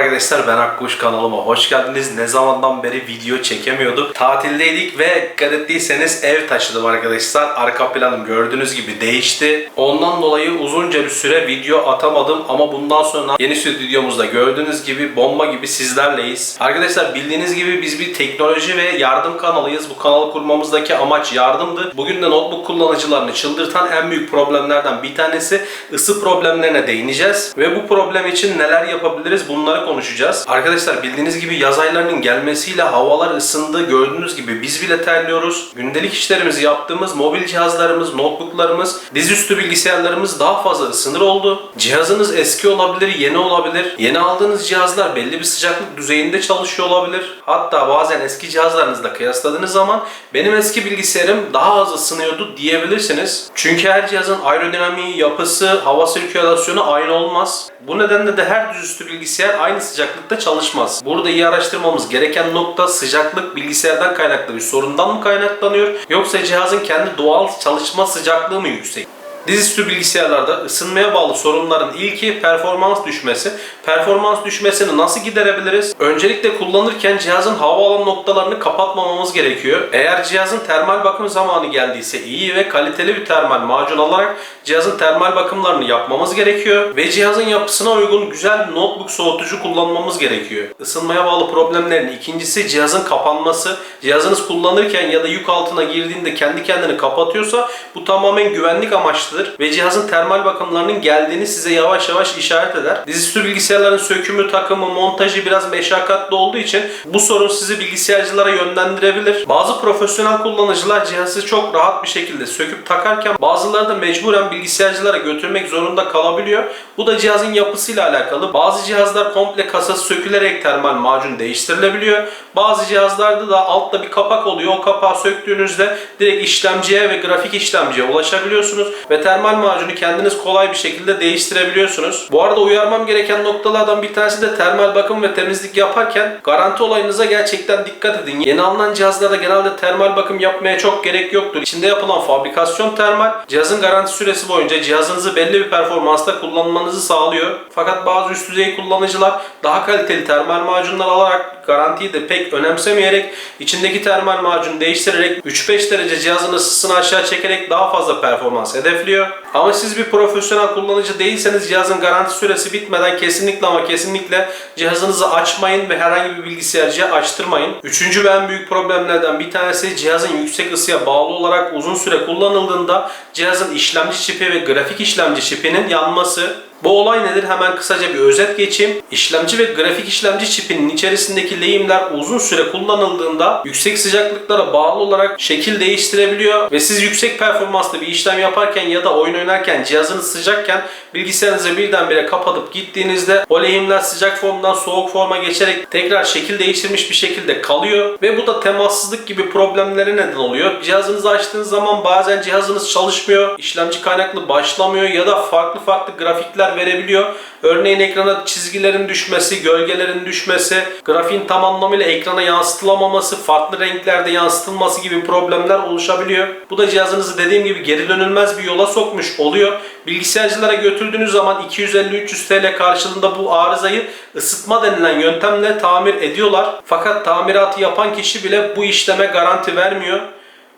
like Arkadaşlar ben Akkuş kanalıma hoş geldiniz. Ne zamandan beri video çekemiyorduk. Tatildeydik ve dikkat ettiyseniz ev taşıdım arkadaşlar. Arka planım gördüğünüz gibi değişti. Ondan dolayı uzunca bir süre video atamadım ama bundan sonra yeni stüdyomuzda gördüğünüz gibi bomba gibi sizlerleyiz. Arkadaşlar bildiğiniz gibi biz bir teknoloji ve yardım kanalıyız. Bu kanalı kurmamızdaki amaç yardımdı. Bugün de notebook kullanıcılarını çıldırtan en büyük problemlerden bir tanesi ısı problemlerine değineceğiz. Ve bu problem için neler yapabiliriz bunları konuşacağız. Arkadaşlar bildiğiniz gibi yaz aylarının gelmesiyle havalar ısındı. Gördüğünüz gibi biz bile terliyoruz. Gündelik işlerimizi yaptığımız mobil cihazlarımız, notebooklarımız, dizüstü bilgisayarlarımız daha fazla ısınır oldu. Cihazınız eski olabilir, yeni olabilir. Yeni aldığınız cihazlar belli bir sıcaklık düzeyinde çalışıyor olabilir. Hatta bazen eski cihazlarınızla kıyasladığınız zaman benim eski bilgisayarım daha az ısınıyordu diyebilirsiniz. Çünkü her cihazın aerodinamiği, yapısı, hava sirkülasyonu aynı olmaz. Bu nedenle de her düzüstü bilgisayar aynı sıcaklıkta çalışmaz. Burada iyi araştırmamız gereken nokta sıcaklık bilgisayardan kaynaklı bir sorundan mı kaynaklanıyor yoksa cihazın kendi doğal çalışma sıcaklığı mı yüksek? Dizüstü bilgisayarlarda ısınmaya bağlı sorunların ilki performans düşmesi. Performans düşmesini nasıl giderebiliriz? Öncelikle kullanırken cihazın hava alan noktalarını kapatmamamız gerekiyor. Eğer cihazın termal bakım zamanı geldiyse iyi ve kaliteli bir termal macun alarak cihazın termal bakımlarını yapmamız gerekiyor. Ve cihazın yapısına uygun güzel bir notebook soğutucu kullanmamız gerekiyor. Isınmaya bağlı problemlerin ikincisi cihazın kapanması. Cihazınız kullanırken ya da yük altına girdiğinde kendi kendini kapatıyorsa bu tamamen güvenlik amaçlıdır ve cihazın termal bakımlarının geldiğini size yavaş yavaş işaret eder. Dizüstü bilgisayarların sökümü, takımı, montajı biraz meşakkatli olduğu için bu sorun sizi bilgisayarcılara yönlendirebilir. Bazı profesyonel kullanıcılar cihazı çok rahat bir şekilde söküp takarken bazıları da mecburen bilgisayarcılara götürmek zorunda kalabiliyor. Bu da cihazın yapısıyla alakalı. Bazı cihazlar komple kasası sökülerek termal macun değiştirilebiliyor. Bazı cihazlarda da altta bir kapak oluyor. O kapağı söktüğünüzde direkt işlemciye ve grafik işlemciye ulaşabiliyorsunuz ve termal macunu kendiniz kolay bir şekilde değiştirebiliyorsunuz. Bu arada uyarmam gereken noktalardan bir tanesi de termal bakım ve temizlik yaparken garanti olayınıza gerçekten dikkat edin. Yeni alınan cihazlarda genelde termal bakım yapmaya çok gerek yoktur. İçinde yapılan fabrikasyon termal, cihazın garanti süresi boyunca cihazınızı belli bir performansta kullanmanızı sağlıyor. Fakat bazı üst düzey kullanıcılar daha kaliteli termal macunlar alarak garantiyi de pek önemsemeyerek içindeki termal macunu değiştirerek 3-5 derece cihazın ısısını aşağı çekerek daha fazla performans hedefliyor. Ama siz bir profesyonel kullanıcı değilseniz cihazın garanti süresi bitmeden kesinlikle ama kesinlikle cihazınızı açmayın ve herhangi bir bilgisayarcıya açtırmayın. Üçüncü ve en büyük problemlerden bir tanesi cihazın yüksek ısıya bağlı olarak uzun süre kullanıldığında cihazın işlemci çipi ve grafik işlemci çipinin yanması. Bu olay nedir? Hemen kısaca bir özet geçeyim. İşlemci ve grafik işlemci çipinin içerisindeki lehimler uzun süre kullanıldığında yüksek sıcaklıklara bağlı olarak şekil değiştirebiliyor ve siz yüksek performanslı bir işlem yaparken ya da oyun oynarken cihazınız sıcakken bilgisayarınızı birdenbire kapatıp gittiğinizde o lehimler sıcak formdan soğuk forma geçerek tekrar şekil değiştirmiş bir şekilde kalıyor ve bu da temassızlık gibi problemlere neden oluyor. Cihazınızı açtığınız zaman bazen cihazınız çalışmıyor, işlemci kaynaklı başlamıyor ya da farklı farklı grafikler verebiliyor. Örneğin ekrana çizgilerin düşmesi, gölgelerin düşmesi, grafiğin tam anlamıyla ekrana yansıtılamaması, farklı renklerde yansıtılması gibi problemler oluşabiliyor. Bu da cihazınızı dediğim gibi geri dönülmez bir yola sokmuş oluyor. Bilgisayarcılara götürdüğünüz zaman 250-300 TL karşılığında bu arızayı ısıtma denilen yöntemle tamir ediyorlar. Fakat tamiratı yapan kişi bile bu işleme garanti vermiyor.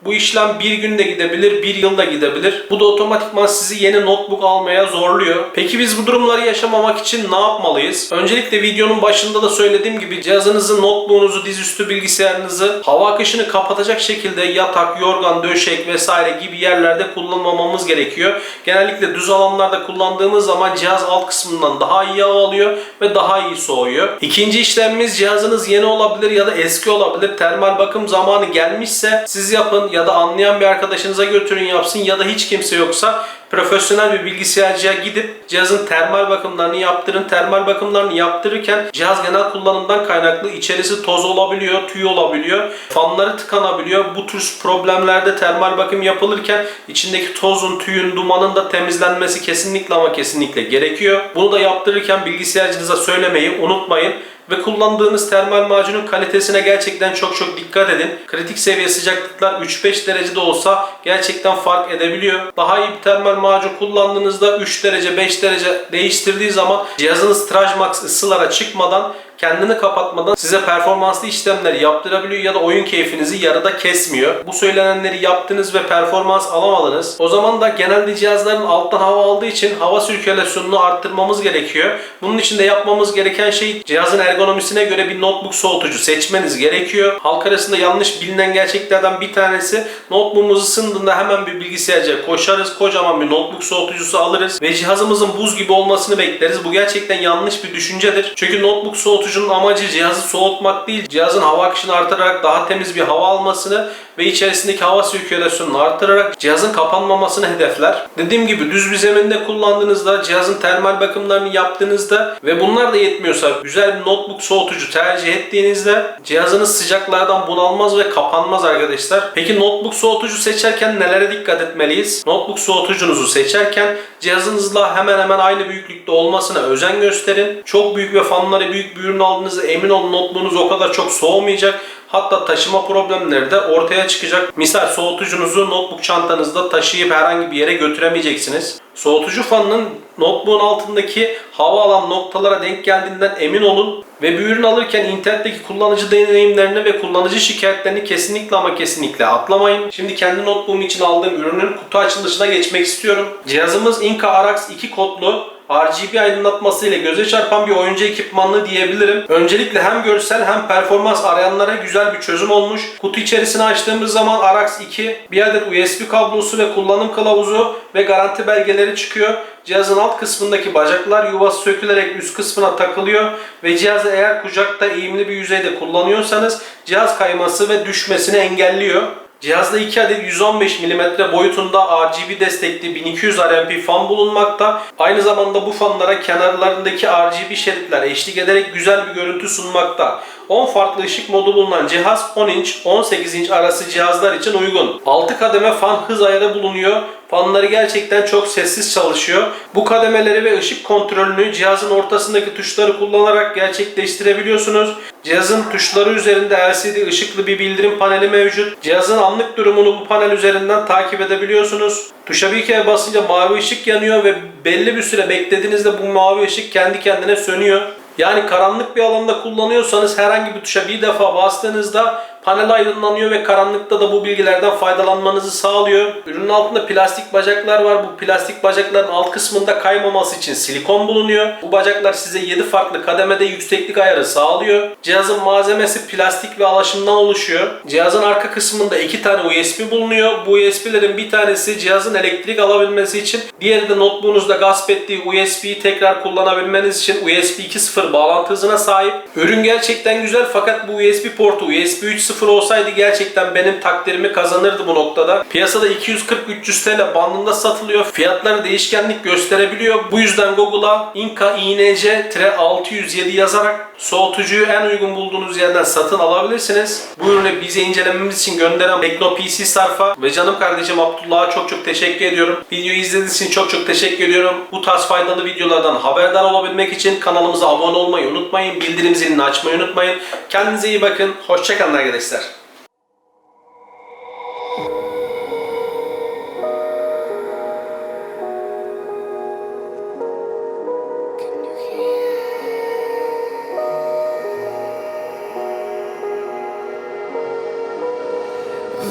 Bu işlem bir günde gidebilir, bir yılda gidebilir. Bu da otomatikman sizi yeni notebook almaya zorluyor. Peki biz bu durumları yaşamamak için ne yapmalıyız? Öncelikle videonun başında da söylediğim gibi cihazınızı, notebook'unuzu, dizüstü bilgisayarınızı hava akışını kapatacak şekilde yatak, yorgan, döşek vesaire gibi yerlerde kullanmamamız gerekiyor. Genellikle düz alanlarda kullandığımız zaman cihaz alt kısmından daha iyi hava alıyor ve daha iyi soğuyor. İkinci işlemimiz cihazınız yeni olabilir ya da eski olabilir. Termal bakım zamanı gelmişse siz yapın ya da anlayan bir arkadaşınıza götürün yapsın ya da hiç kimse yoksa profesyonel bir bilgisayarcıya gidip cihazın termal bakımlarını yaptırın. Termal bakımlarını yaptırırken cihaz genel kullanımdan kaynaklı içerisi toz olabiliyor, tüy olabiliyor, fanları tıkanabiliyor. Bu tür problemlerde termal bakım yapılırken içindeki tozun, tüyün, dumanın da temizlenmesi kesinlikle ama kesinlikle gerekiyor. Bunu da yaptırırken bilgisayarcınıza söylemeyi unutmayın ve kullandığınız termal macunun kalitesine gerçekten çok çok dikkat edin. Kritik seviye sıcaklıklar 3-5 derecede olsa gerçekten fark edebiliyor. Daha iyi bir termal macun kullandığınızda 3 derece 5 derece değiştirdiği zaman cihazınız Trajmax ısılara çıkmadan kendini kapatmadan size performanslı işlemler yaptırabiliyor ya da oyun keyfinizi yarıda kesmiyor. Bu söylenenleri yaptınız ve performans alamadınız. O zaman da genelde cihazların alttan hava aldığı için hava sirkülasyonunu arttırmamız gerekiyor. Bunun için de yapmamız gereken şey cihazın ergonomisine göre bir notebook soğutucu seçmeniz gerekiyor. Halk arasında yanlış bilinen gerçeklerden bir tanesi notebook'umuz ısındığında hemen bir bilgisayarcıya koşarız. Kocaman bir notebook soğutucusu alırız ve cihazımızın buz gibi olmasını bekleriz. Bu gerçekten yanlış bir düşüncedir. Çünkü notebook soğutucunun amacı cihazı soğutmak değil, cihazın hava akışını artırarak daha temiz bir hava almasını ve içerisindeki hava sirkülasyonunu artırarak cihazın kapanmamasını hedefler. Dediğim gibi düz bir zeminde kullandığınızda, cihazın termal bakımlarını yaptığınızda ve bunlar da yetmiyorsa güzel bir notebook soğutucu tercih ettiğinizde cihazınız sıcaklardan bunalmaz ve kapanmaz arkadaşlar. Peki notebook soğutucu seçerken nelere dikkat etmeliyiz? Notebook soğutucunuzu seçerken cihazınızla hemen hemen aynı büyüklükte olmasına özen gösterin. Çok büyük ve fanları büyük bir ürün aldığınızda emin olun notebook'unuz o kadar çok soğumayacak. Hatta taşıma problemleri de ortaya çıkacak. Misal soğutucunuzu notebook çantanızda taşıyıp herhangi bir yere götüremeyeceksiniz. Soğutucu fanının notebook'un altındaki hava alan noktalara denk geldiğinden emin olun ve bir ürün alırken internetteki kullanıcı deneyimlerini ve kullanıcı şikayetlerini kesinlikle ama kesinlikle atlamayın. Şimdi kendi notebook'um için aldığım ürünün kutu açılışına geçmek istiyorum. Cihazımız Inca RX 2 kodlu RGB aydınlatması ile göze çarpan bir oyuncu ekipmanlı diyebilirim. Öncelikle hem görsel hem performans arayanlara güzel bir çözüm olmuş. Kutu içerisini açtığımız zaman RX 2 bir adet USB kablosu ve kullanım kılavuzu ve garanti belgeleri çıkıyor. Cihazın alt kısmındaki bacaklar yuvası sökülerek üst kısmına takılıyor ve cihazı eğer kucakta eğimli bir yüzeyde kullanıyorsanız cihaz kayması ve düşmesini engelliyor. Cihazda 2 adet 115 mm boyutunda RGB destekli 1200 RMP fan bulunmakta. Aynı zamanda bu fanlara kenarlarındaki RGB şeritler eşlik ederek güzel bir görüntü sunmakta. 10 farklı ışık modu bulunan cihaz 10 inç 18 inç arası cihazlar için uygun. 6 kademe fan hız ayarı bulunuyor. Fanları gerçekten çok sessiz çalışıyor. Bu kademeleri ve ışık kontrolünü cihazın ortasındaki tuşları kullanarak gerçekleştirebiliyorsunuz. Cihazın tuşları üzerinde LCD ışıklı bir bildirim paneli mevcut. Cihazın anlık durumunu bu panel üzerinden takip edebiliyorsunuz. Tuşa bir kere basınca mavi ışık yanıyor ve belli bir süre beklediğinizde bu mavi ışık kendi kendine sönüyor. Yani karanlık bir alanda kullanıyorsanız herhangi bir tuşa bir defa bastığınızda panel aydınlanıyor ve karanlıkta da bu bilgilerden faydalanmanızı sağlıyor. Ürünün altında plastik bacaklar var. Bu plastik bacakların alt kısmında kaymaması için silikon bulunuyor. Bu bacaklar size 7 farklı kademede yükseklik ayarı sağlıyor. Cihazın malzemesi plastik ve alaşımdan oluşuyor. Cihazın arka kısmında iki tane USB bulunuyor. Bu USB'lerin bir tanesi cihazın elektrik alabilmesi için, diğeri de notebook'unuzda gasp ettiği USB'yi tekrar kullanabilmeniz için USB 2.0 bağlantı hızına sahip. Ürün gerçekten güzel fakat bu USB portu USB 3.0 olsaydı gerçekten benim takdirimi kazanırdı bu noktada. Piyasada 240-300 TL bandında satılıyor. Fiyatları değişkenlik gösterebiliyor. Bu yüzden Google'a Inca INC-607 yazarak soğutucuyu en uygun bulduğunuz yerden satın alabilirsiniz. Bu ürünü bize incelememiz için gönderen Tekno PC Sarf'a ve canım kardeşim Abdullah'a çok çok teşekkür ediyorum. Videoyu izlediğiniz için çok çok teşekkür ediyorum. Bu tarz faydalı videolardan haberdar olabilmek için kanalımıza abone olmayı unutmayın. Bildirim zilini açmayı unutmayın. Kendinize iyi bakın. Hoşçakalın arkadaşlar. besler.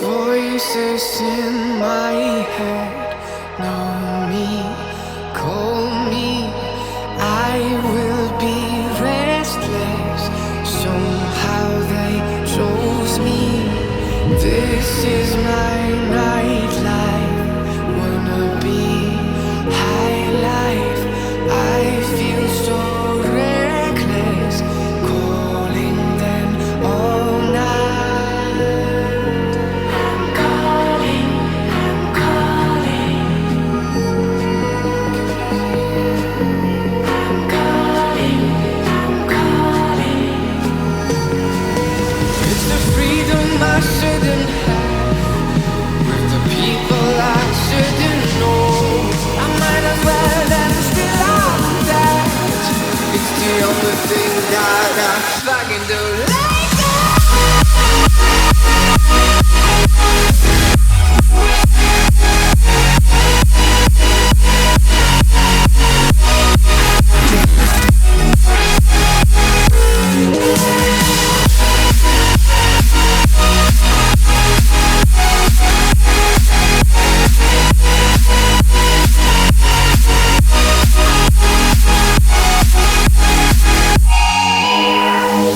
voices